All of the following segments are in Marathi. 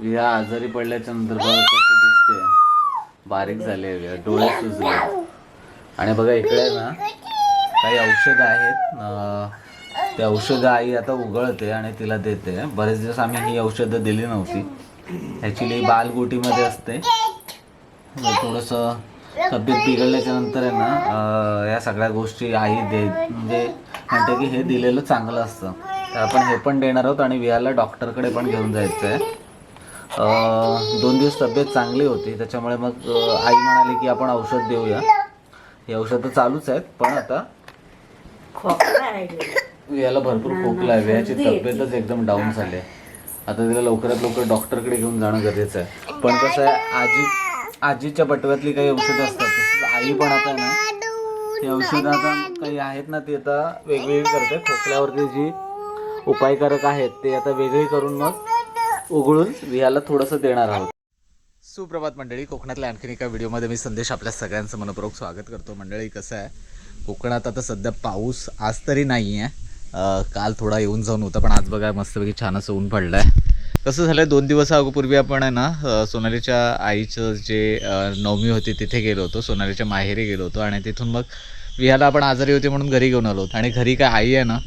विहा आजारी पडल्याच्या नंतर बघा कशी दिसते. बारीक झाले विहा डोळे सुजले. आणि बघा इकडे ना काही औषधं आहेत. ते औषधं आई आता उघळते आणि तिला देते. बरेच दिवस आम्ही ही औषधं दिली नव्हती. ॲक्च्युली बालगुटीमध्ये असते. म्हणजे थोडंसं तब्येत बिघडल्याच्या नंतर आहे ना या सगळ्या गोष्टी आई दे म्हणजे म्हणते की हे दिलेलं चांगलं असतं. तर आपण हे पण देणार आहोत आणि वियाला डॉक्टरकडे पण घेऊन जायचं आहे दोन दिवस तब्येत चांगली होती त्याच्यामुळे मग आई म्हणाली की आपण औषध देऊया. हे औषधं चालूच आहेत पण आता वियाला भरपूर खोकला आहे. वियाची तब्येतच एकदम डाऊन झाली आहे. आता तिला लवकरात लवकर डॉक्टरकडे घेऊन जाणं गरजेचं आहे. पण कसं आहे आजी आजीच्या बटव्यातली काही औषधं असतात. तसंच आई पण आता ना ती औषधं आता काही आहेत ना ती आता वेगवेगळी करते. खोकल्यावरती जी उपायकारक आहेत ते आता वेगळी करून मग उघडून वियाला थोडंसं देणार आहोत. सुप्रभात मंडळी कोकणातल्या आणखीन एका व्हिडिओमध्ये मी संदेश आपल्या सगळ्यांचं मनपूर्वक स्वागत करतो. मंडळी कसं आहे? कोकणात आता सध्या पाऊस आज तरी नाही आहे काल थोडा येऊन जाऊन होता पण आज बघा मस्तपैकी छान असं ऊन पडलं आहे कसं झालं दोन दिवस अगोपूर्वी आपण आहे ना सोनालीच्या आईचं जे नवमी होती तिथे गेलो होतो. सोनालीच्या माहेरी गेलो होतो आणि तिथून मग विहाला आपण आजारी होती म्हणून घरी घेऊन आलो होतो. आणि घरी काय आई आहे ना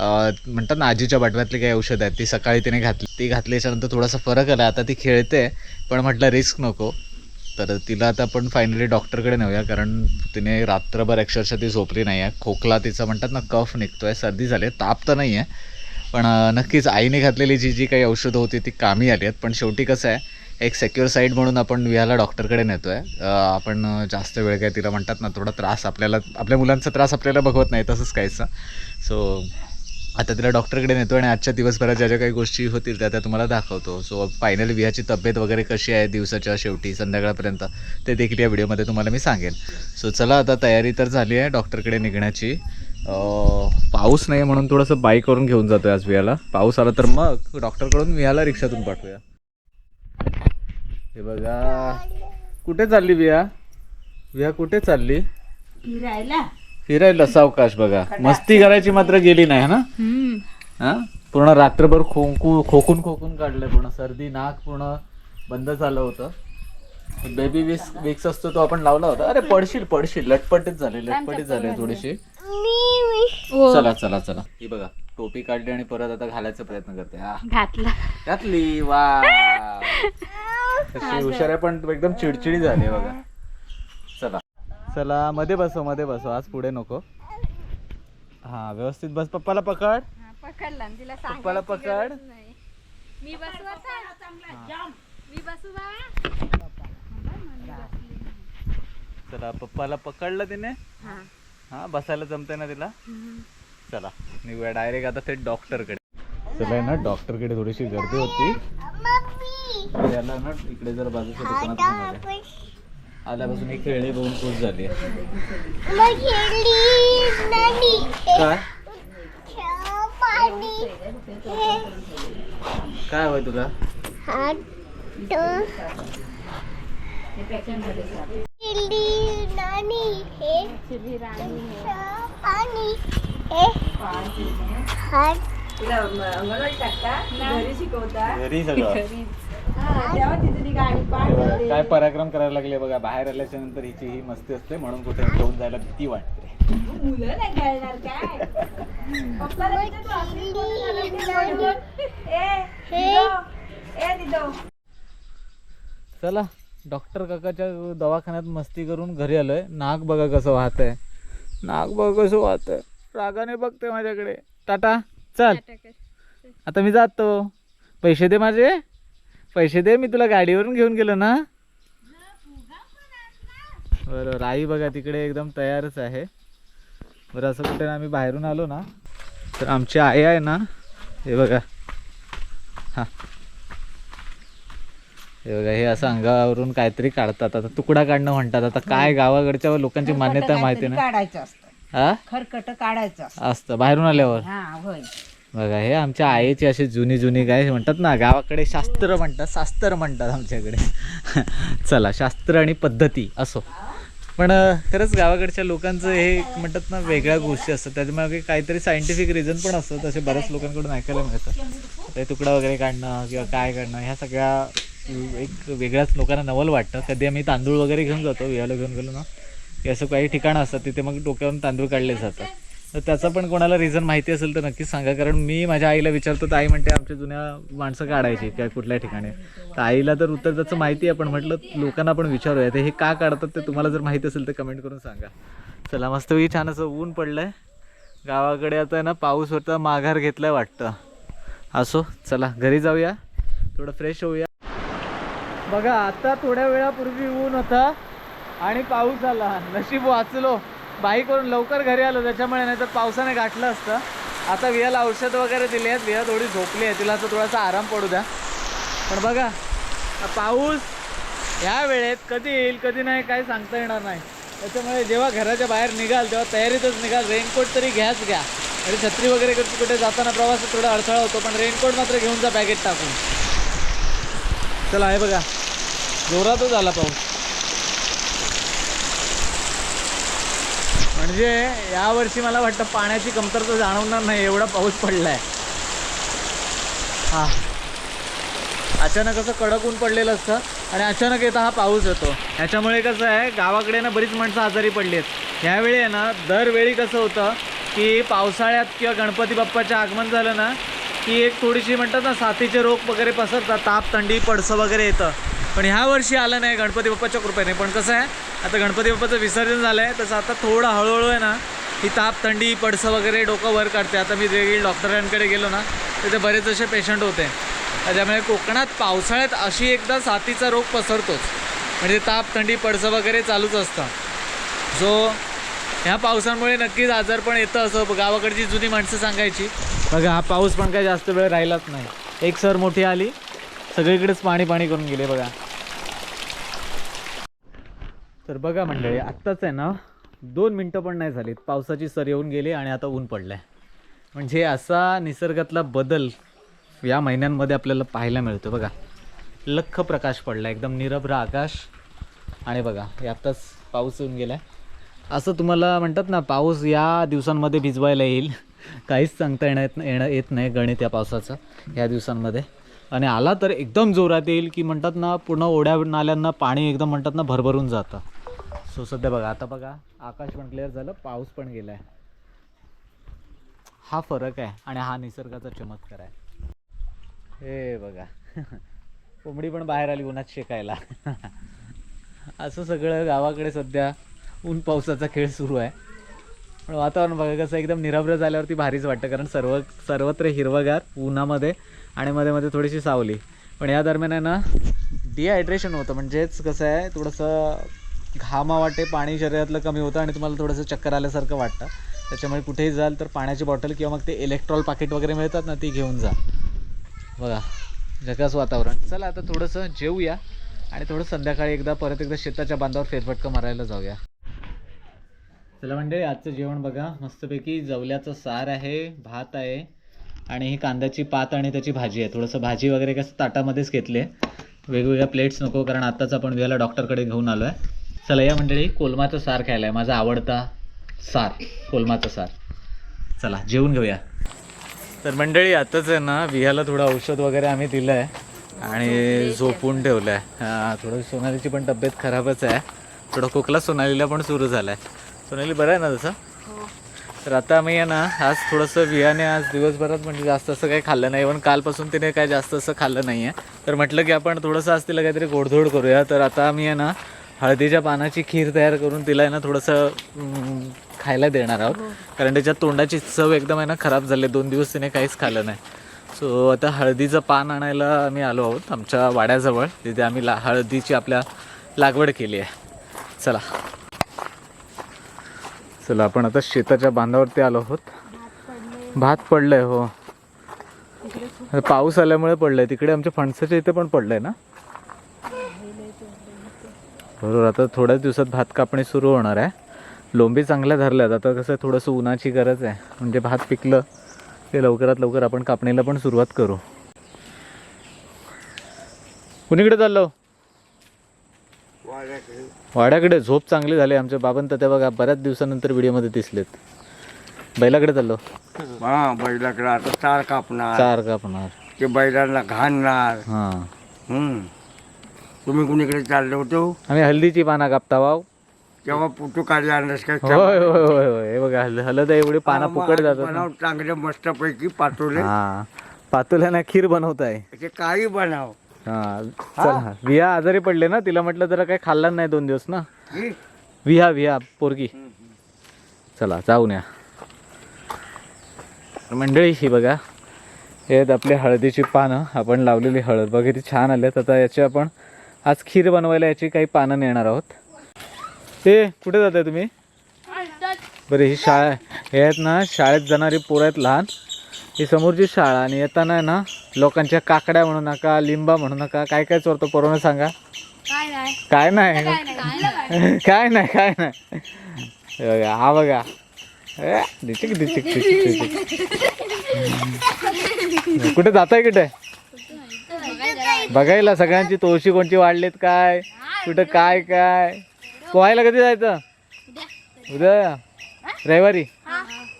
म्हणतात ना आजीच्या बटव्यातली काही औषध आहेत ती सकाळी तिने घातली. ती घातल्याच्यानंतर थोडासा फरक आला. आता ती खेळते पण म्हटलं रिस्क नको. तर तिला आता आपण फायनली डॉक्टरकडे नेऊया कारण तिने रात्रभर अक्षरशः ती झोपली नाही आहे खोकला तिचा म्हणतात ना कफ निघतो आहे सर्दी झाली आहे ताप तर नाही आहे पण नक्कीच आईने घातलेली जी जी काही औषधं होती ती कामी आली आहेत. पण शेवटी कसं आहे एक सेक्युअर साईड म्हणून आपण विहाला डॉक्टरकडे नेतो आहे आपण जास्त वेळ काय तिला म्हणतात ना थोडा त्रास आपल्याला आपल्या मुलांचा त्रास आपल्याला बघवत नाही तसंच काहीचं सो आता तिला डॉक्टरकडे नेतो आणि आजच्या दिवसभरात ज्या ज्या काही गोष्टी होतील त्या त्या तुम्हाला दाखवतो. सो फायनली विहाची तब्येत वगैरे कशी आहे दिवसाच्या शेवटी संध्याकाळपर्यंत ते देखील या व्हिडिओमध्ये तुम्हाला मी सांगेन. सो चला आता तयारी तर झाली आहे डॉक्टरकडे निघण्याची. पाऊस नाही म्हणून थोडंसं बाईक करून घेऊन जातो आज वियाला पाऊस आला तर मग डॉक्टरकडून वियाला रिक्षातून पाठवूया. हे बघा. कुठे चालली विया विया कुठे चालली? फिरायला. फिरायला सावकाश बघा. मस्ती करायची मात्र गेली नाही ना? हा? पूर्ण रात्रभर खोकू खोकून खोकून काढलंय पूर्ण. सर्दी नाक पूर्ण बंद झालं होतं. बेबी विक्स विक्स असतो तो आपण लावला होता. अरे पडशील पडशील. लटपटीत झाले लटपटीत झाले थोडीशी. चला चला चला. ही बघा टोपी काढली आणि परत आता घालायचा प्रयत्न करते. हा. घातला. घातली वा कशी हुशार आहे पण एकदम चिडचिडी झाली बघा. चला मध्ये बसवमध्ये बसव. आज पुढे नको. हा व्यवस्थित बस. पप्पाला पकड. पकडला आणि तिला सांग पप्पाला पकड. मी बसू आता? मी बसू बा? चला पप्पाला पकडलं तिने. हा. हा बसायला जमतंय ना तिला? चला निघूया डायरेक्ट आता ते डॉक्टरकडे. चला आहे ना डॉक्टरकडे थोडीशी गर्दी होती. याला ना इकडे जर बाजूच्या दुकानात घेऊन आले. आल्यापासून ही खेळणी बघून खुश झाली. काय? काय हवंय तुला? घरी सगळं. हे काय पराक्रम करायला लागले बघा बाहेर आल्याच्यानंतर हिची ही मस्ती असते म्हणून कुठे घेऊन जायला भीती वाटते. मुलं नाही खेळणार काय? पप्पाला विचार तू आपली मुलं झालं की नाही बोलून. ए दिदो, ए दिदो. चला डॉक्टर काकाच्या दवाखान्यात मस्ती करून घरी आलोय. नाक बघा कसं वाहत आहे नाक बघा कसं वाहत आहे रागाने बघते माझ्याकडे. टाटा चल. आता मी जातो. पैसे दे माझे. पैसे दे मी तुला गाडीवरून घेऊन गेलो ना. बरोबर आई बघा तिकडे एकदम तयारच आहे. बरं असं कुठे आम्ही बाहेरून आलो ना तर आमची आई आहे ना हे बघा. हां. हे बघा हे असं अंगावरून काहीतरी काढतात. आता तुकडा काढणं म्हणतात. आता काय गावाकडच्या लोकांची मान्यता माहिती नाही काढायचं असतं. हा? खरकट काढायचं असतं. असतं बाहेरून आल्यावर. हा होय. बघा हे आमच्या आईची अशी जुनी जुनी काय म्हणतात ना गावाकडे शास्त्र म्हणतात शास्त्र म्हणतात आमच्याकडे. चला शास्त्र आणि पद्धती असो. पण खरंच गावाकडच्या लोकांचं हे एक म्हणतात ना वेगळ्या गोष्टी असतात. त्याच्यामागे काहीतरी सायंटिफिक रिझन पण असतं तसे बऱ्याच लोकांकडून ऐकायला मिळतं ते तुकडा वगैरे काढणं किंवा काय काढणं ह्या सगळ्या एक वेगळ्याच लोकांना नवल वाटतं. कधी आम्ही तांदूळ वगैरे घेऊन जातो विहायला घेऊन गेलो ना की असं काही ठिकाणं असतात तिथे मग डोक्यावरून तांदूळ काढले जातात. तर त्याचं पण कोणाला रिझन माहिती असेल तर नक्कीच सांगा. कारण मी माझ्या आईला विचारतो तर आई म्हणते आमच्या जुन्या माणसं काढायची काय कुठल्या ठिकाणी. तर आईला तर उत्तर त्याचं माहिती आहे पण म्हटलं लोकांना पण विचारूया ते हे का काढतात ते तुम्हाला जर माहिती असेल तर कमेंट करून सांगा. चला मस्तपैकी छान असं ऊन पडलं आहे गावाकडे आता आहे ना पाऊस होता माघार घेतलाय वाटतं. असो चला घरी जाऊया. थोडं फ्रेश होऊया. बघा आता थोड्या वेळापूर्वी ऊन होता आणि पाऊस आला. नशीब वाचलो. बाईकवरून लवकर घरी आलो त्याच्यामुळे नाही तर पावसाने गाठलं असतं. आता वियाला औषध वगैरे दिली आहेत विया थोडी झोपली आहे तिला आता थोडासा आराम पडू द्या. पण बघा पाऊस ह्या वेळेत कधी येईल कधी नाही काय सांगता येणार नाही. त्याच्यामुळे जेव्हा घराच्या बाहेर निघाल तेव्हा तयारीतच निघाल. रेनकोट तरी घ्याच घ्या. आणि छत्री वगैरे कुठे कुठे जाताना प्रवासात थोडा अडथळा होतो पण रेनकोट मात्र घेऊन जा पॅकेट टाकून. चला आहे बघा. जोरातच आला पाऊस. म्हणजे यावर्षी मला वाटतं पाण्याची कमतरता जाणवणार नाही एवढा पाऊस पडलाय. हा. अचानक असं कडक ऊन पडलेलं असतं आणि अचानक येता हा पाऊस येतो. ह्याच्यामुळे कसं आहे गावाकडे ना बरीच माणसं आजारी पडली आहेत ह्यावेळी आहे ना दरवेळी कसं होतं की पावसाळ्यात किंवा गणपती बाप्पाचं आगमन झालं ना की एक थोडीशी म्हणतात ना साथीचे रोग वगैरे पसरतात ताप थंडी पडसं वगैरे येतं. पण ह्या वर्षी आलं नाही गणपती बाप्पाच्या कृपेने. पण कसं आहे आता गणपती बाप्पाचं विसर्जन झालं आहे तसं आता थोडं हळूहळू आहे ना ही ताप थंडी पडसं वगैरे डोकं वर काढते. आता मी वेगळी डॉक्टरांकडे गेलो ना तिथे बरेच असे पेशंट होते. त्यामुळे कोकणात पावसाळ्यात अशी एकदा साथीचा रोग पसरतोच. म्हणजे ताप थंडी पडसं वगैरे चालूच असतं. सो ह्या पावसामुळे नक्कीच आजार पण येतं असं गावाकडची जुनी माणसं सांगायची. बघा हा पाऊस पण काही जास्त वेळ राहिलाच नाही. एक सर मोठी आली. सगळीकडेच पाणी पाणी करून गेले बघा. तर बघा मंडळी आत्ताच आहे ना दोन मिनटं पण नाही झालीत. पावसाची सर येऊन गेली आणि आता ऊन पडलं आहे म्हणजे असा निसर्गातला बदल या महिन्यांमध्ये आपल्याला पाहायला मिळतो. बघा लख प्रकाश पडला एकदम निरभ्र आकाश. आणि बघा हे आत्ताच पाऊस येऊन गेला असं तुम्हाला म्हणतात ना पाऊस या दिवसांमध्ये भिजवायला येईल. काहीच सांगता येण्यात येणं येत नाही गणित या पावसाचं या दिवसांमध्ये. आणि आला तर एकदम जोरात येईल की म्हणतात ना पूर्ण ओढ्या नाल्यांना पाणी एकदम म्हणतात ना भरभरून जातं. सो सध्या बघा आता बघा आकाश पण क्लिअर झालं पाऊस पण गेला आहे हा फरक आहे आणि हा निसर्गाचा चमत्कार आहे. हे बघा कोंबडी पण बाहेर आली उन्हात शेकायला. असं सगळं गावाकडे सध्या ऊन पावसाचा खेळ सुरू आहे. पण वातावरण बघा कसं एकदम निरभ्र झाल्यावरती भारीच वाटतं कारण सर्व सर्वत्र हिरवगार उन्हामध्ये आणि मध्ये मध्ये थोडीशी सावली. पण या दरम्यान आहे ना डिहायड्रेशन होतं. म्हणजेच कसं आहे थोडंसं घामा वाटे पाणी शरीरातलं कमी होतं आणि तुम्हाला थोडंसं चक्कर आल्यासारखं वाटतं. त्याच्यामुळे कुठेही जाल तर पाण्याची बॉटल किंवा मग ते इलेक्ट्रॉल पाकिट वगैरे मिळतात ना ती घेऊन जा. बघा जगास वातावरण. चला आता थोडंसं जेवूया आणि थोडं संध्याकाळी एकदा परत एकदा शेताच्या बांधावर फेरफटकं मारायला जाऊया. चला म्हणजे आजचं जेवण बघा. मस्तपैकी जवल्याचं सार आहे भात आहे आणि ही कांद्याची पात आणि त्याची भाजी आहे. थोडंसं भाजी वगैरे कसं ताटामध्येच घेतली आहे. वेगवेगळ्या प्लेट्स नको कारण आत्ताच आपण वेळेला डॉक्टरकडे घेऊन आलो आहे चला या मंडळी कोलमाचं सार खायला आहे माझा आवडता सार कोलमाचं सार. चला जेवून घेऊया. तर मंडळी आताच आहे ना विहाला थोडं औषध वगैरे आम्ही दिलं आहे आणि झोपून ठेवलं आहे हां थोडं सोनालीची पण तब्येत खराबच आहे. थोडं खोकला सोनालीला पण सुरू झाला आहे सोनाली बरं आहे ना तसं? तर आता मी आहे ना आज थोडंसं बियाणे आज दिवसभरात म्हणजे जास्त असं काही खाल्लं नाही. पण कालपासून तिने काय जास्त असं खाल्लं नाही आहे तर म्हटलं की आपण थोडंसं आज तिला काहीतरी गोडधोड करूया. तर आता मी आहे ना हळदीच्या पानाची खीर तयार करून तिला आहे ना थोडंसं खायला देणार आहोत. कारण त्याच्यात तोंडाची चव एकदम आहे ना खराब झाली. दोन दिवस तिने काहीच खाल्लं नाही. सो आता हळदीचं पान आणायला आम्ही आलो आहोत आमच्या वाड्याजवळ. तिथे आम्ही ला हळदीची आपल्या लागवड केली आहे. चला. चला आपण आता शेताच्या बांधावरती आलो आहोत. भात पडलंय हो. आता पाऊस आल्यामुळे पडलंय. तिकडे आमच्या फणसाच्या इथे पण पडलंय ना? बरोबर आता थोड्याच दिवसात भात कापणी सुरू होणार आहे. लोंबी चांगल्या धरल्यात. आता कसं थोडंसं उन्हाची गरज आहे. म्हणजे भात पिकलं ते लवकरात लवकर आपण कापणीला पण सुरुवात करू. कुणीकडे चाललो? वाड्याकडे झोप चांगली झाली. आमच्या बाबांत त्या बघा बऱ्याच दिवसानंतर व्हिडिओमध्ये दिसलेत. बैलाकडे चाललो. हा बैलाकडे आता चार कापणार. चार कापणार. ते बैलांना घालणार. हा. हम्म. तुम्ही कुणीकडे चालले होतो? आम्ही हल्दीची पाना कापता वाव तेव्हा फोटो काढले आणलास काय होय होय होय होय हे बघा हल- हलद एवढी पाना फुकट जातात ना. बनव चांगले मस्त पैकी पाठवले हा. पातुल्याना खीर बनवताय. ते काही बनाव. हा चला विहा आजारी पडले ना तिला म्हटलं जरा काही खाल्लं नाही दोन दिवस ना? विहा विहा पोरगी. चला जाऊन या. मंडळी ही बघा. हे आहेत आपली हळदीची पानं. आपण लावलेली हळद. बघा किती छान आल्यात. आता याची आपण आज खीर बनवायला याची काही पानं नेणार आहोत. ते कुठे जात आहे तुम्ही? बरं ही शाळा हे आहेत ना शाळेत जाणारी पोरं आहेत लहान. ही समोरची शाळा आणि येताना ना लोकांच्या काकड्या म्हणू नका लिंबा म्हणू नका काय काय चोरतो पोरानं सांगा. काय नाही. काय नाही? काय नाही हे बघा, हा डिचिक डिचिक डिचिक कुठे जाताय कुठे? बघायला सगळ्यांची तोशी कोणची वाढलेत काय? कुठं काय काय? पोहायला कधी जायचं? उद्या? रविवारी?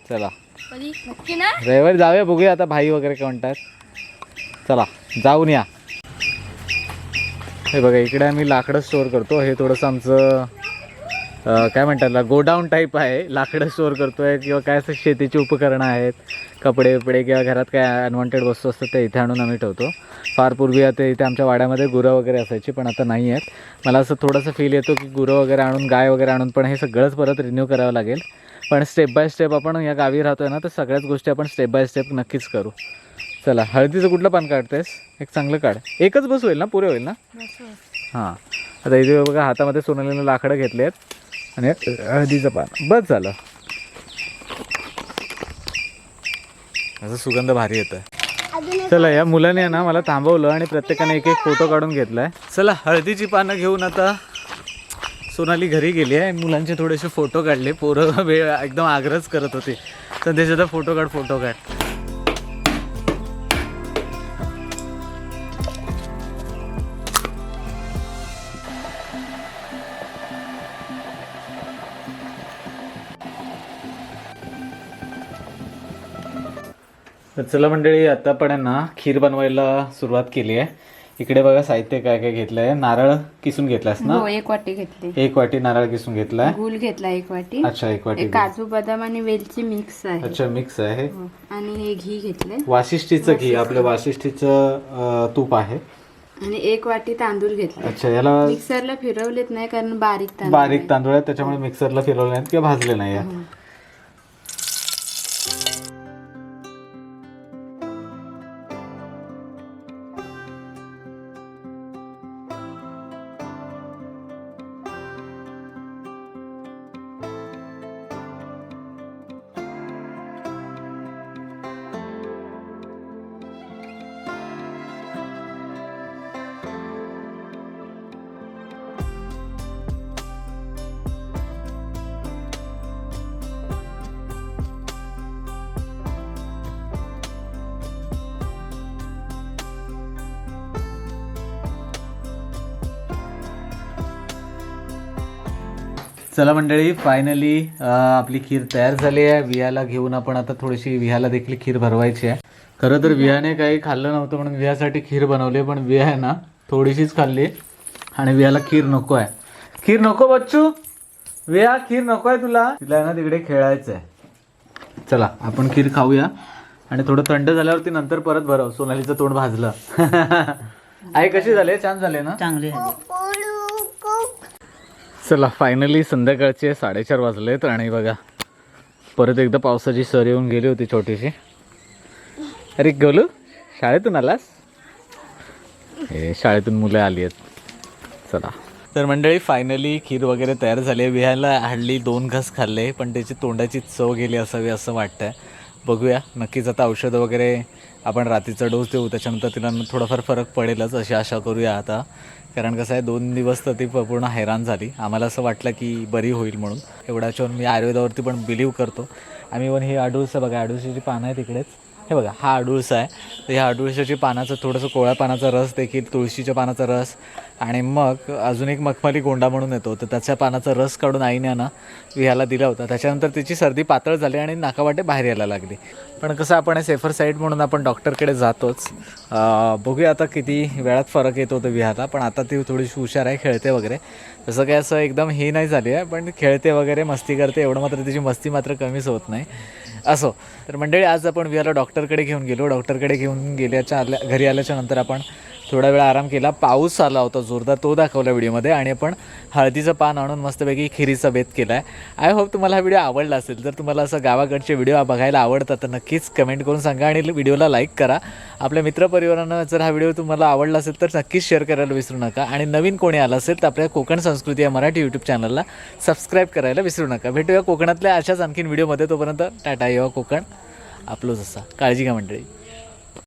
चला. रविवारी जाऊया बघूया आता भाई वगैरे काय म्हणतात. चला जाऊन या. हे बघा इकडे आम्ही लाकडं स्टोअर करतो. हे थोडंसं आमचं काय म्हणतात गोडाऊन टाईप आहे. लाकडं स्टोअर करतो आहे किंवा काय असं शेतीची उपकरणं आहेत कपडे बिपडे किंवा घरात काय अनवॉन्टेड वस्तू असतात त्या इथे आणून आम्ही ठेवतो. फार पूर्वी आता इथे आमच्या वाड्यामध्ये गुरं वगैरे असायची पण आता नाही आहेत. मला असं थोडंसं फील येतो की गुरं वगैरे आणून गाय वगैरे आणून पण हे सगळंच परत रिन्यू करावं लागेल. पण स्टेप बाय स्टेप आपण या गावी राहतोय ना तर सगळ्याच गोष्टी आपण स्टेप बाय स्टेप नक्कीच करू. चला हळदीचं कुठलं पान काढतेस? एक चांगलं काढ. एकच बस होईल ना? पुरे होईल ना? हां. आता इथे बघा हातामध्ये सोनालीनं लाकडं घेतले आहेत आणि हळदीचं पान. बस झालं. असं सुगंध भारी येतं. चला या मुलाने ना मला थांबवलं आणि प्रत्येकाने एक एक फोटो काढून घेतलाय. चला हळदीची पानं घेऊन आता सोनाली घरी गेली आहे. मुलांचे थोडेसे फोटो काढले. पोरं वेळ एकदम आग्रहच करत होते. तर त्याच्यात फोटो काढ फोटो काढ. तर चला मंडळी आता पण आहे ना खीर बनवायला सुरुवात केली आहे. इकडे बघा साहित्य काय काय घेतलंय. नारळ किसून घेतलास ना? हो एक वाटी घेतली. एक वाटी नारळ किसून घेतलाय. गुळ घेतला एक वाटी. अच्छा एक वाटी एक काजू बदाम आणि वेलची मिक्स आहे. अच्छा मिक्स आहे. हो. आणि हे घी घेतले वाशिष्ठीचं घी आपलं वाशिष्ठीचं तूप आहे. आणि एक वाटी तांदूळ घेतले अच्छा याला मिक्सरला फिरवलेत नाही कारण बारीक तांदूळ बारीक तांदूळ आहेत त्याच्यामुळे मिक्सरला फिरवले नाहीत किंवा भाजले नाही चला मंडळी फायनली आपली खीर तयार झाली आहे. वियाला घेऊन आपण आता थोडीशी वियाला देखील खीर भरवायची आहे. खरं तर वियाने काही खाल्लं नव्हतं म्हणून वियासाठी खीर बनवली पण विया आहे ना थोडीशीच खाल्ली आणि वियाला खीर नको आहे. खीर नको बच्चू! विया खीर नको आहे तुला. तिला ना तिकडे खेळायचं आहे चला आपण खीर खाऊया. आणि थोडं थंड झाल्यावरती नंतर परत भरव. सोनालीचं तोंड भाजलं. आई कशी झाले? छान झाले ना? चांगले चला फायनली संध्याकाळचे साडेचार वाजलेत आणि बघा परत एकदा पावसाची सर येऊन गेली होती छोटीशी. अरे गोलू शाळेतून आलास? हे शाळेतून मुलं आली आहेत. चला. तर मंडळी फायनली खीर वगैरे तयार झाली आहे. विहायला हल्ली दोन घास खाल्ले पण त्याची तोंडाची चव गेली असावी असं वाटतंय. बघूया नक्कीच आता औषधं वगैरे आपण रात्रीचा डोस देऊ. त्याच्यानंतर तिला थोडाफार फरक पडेलच अशी आशा करूया आता. कारण कसं आहे दोन दिवस तर ती प- पूर्ण हैराण झाली. आम्हाला असं वाटलं की बरी होईल म्हणून. एवढ्याच्यावर मी आयुर्वेदावरती पण बिलीव करतो. आम्ही पण हे अडूस बघा अडुळशीची पानं आहे तिकडेच हे बघा हा अडुळसा आहे. तर ह्या अडुळशाची पानाचं थोडंसं कोळ्या पानाचा रस देखील तुळशीच्या पानाचा रस. आणि मग अजून एक मखमली गोंडा म्हणून येतो. तर त्याच्या पानाचा रस काढून आईने ना ह्याला दिला होता. त्याच्यानंतर तिची सर्दी पातळ झाली आणि नाकावाटे बाहेर यायला लागली. पण कसं आपण सेफर साईड म्हणून आपण डॉक्टरकडे जातोच. बघूया आता किती वेळात फरक येतो तो विहाला पण आता ती थोडीशी हुशार आहे खेळते वगैरे. तसं काही असं एकदम हे नाही झाली आहे पण खेळते वगैरे मस्ती करते. एवढं मात्र तिची मस्ती मात्र कमीच होत नाही. असो. तर मंडळी आज आपण विहारला डॉक्टरकडे घेऊन गेलो. डॉक्टरकडे घेऊन गेल्याच्या आल्या घरी आल्याच्यानंतर आपण थोडा वेळ आराम केला. पाऊस आला होता जोरदार तो दाखवला व्हिडिओमध्ये आणि आपण हळदीचं पान आणून मस्तपैकी खिरीचा बेत केला आहे आय होप तुम्हाला हा व्हिडिओ आवडला असेल. जर तुम्हाला असं गावाकडचे व्हिडिओ बघायला आवडतात तर नक्कीच कमेंट करून सांगा आणि व्हिडिओला लाईक करा. आपल्या मित्रपरिवारानं जर हा व्हिडिओ तुम्हाला आवडला असेल तर नक्कीच शेअर करायला विसरू नका. आणि नवीन कोणी आला असेल तर आपल्या कोकण संस्कृती या मराठी यूट्यूब चॅनलला सबस्क्राईब करायला विसरू नका. भेटूया कोकणातल्या अशाच आणखीन व्हिडिओमध्ये. तोपर्यंत टाटा येवा कोकण. आपलोच असा काळजी घ्या मंडळी.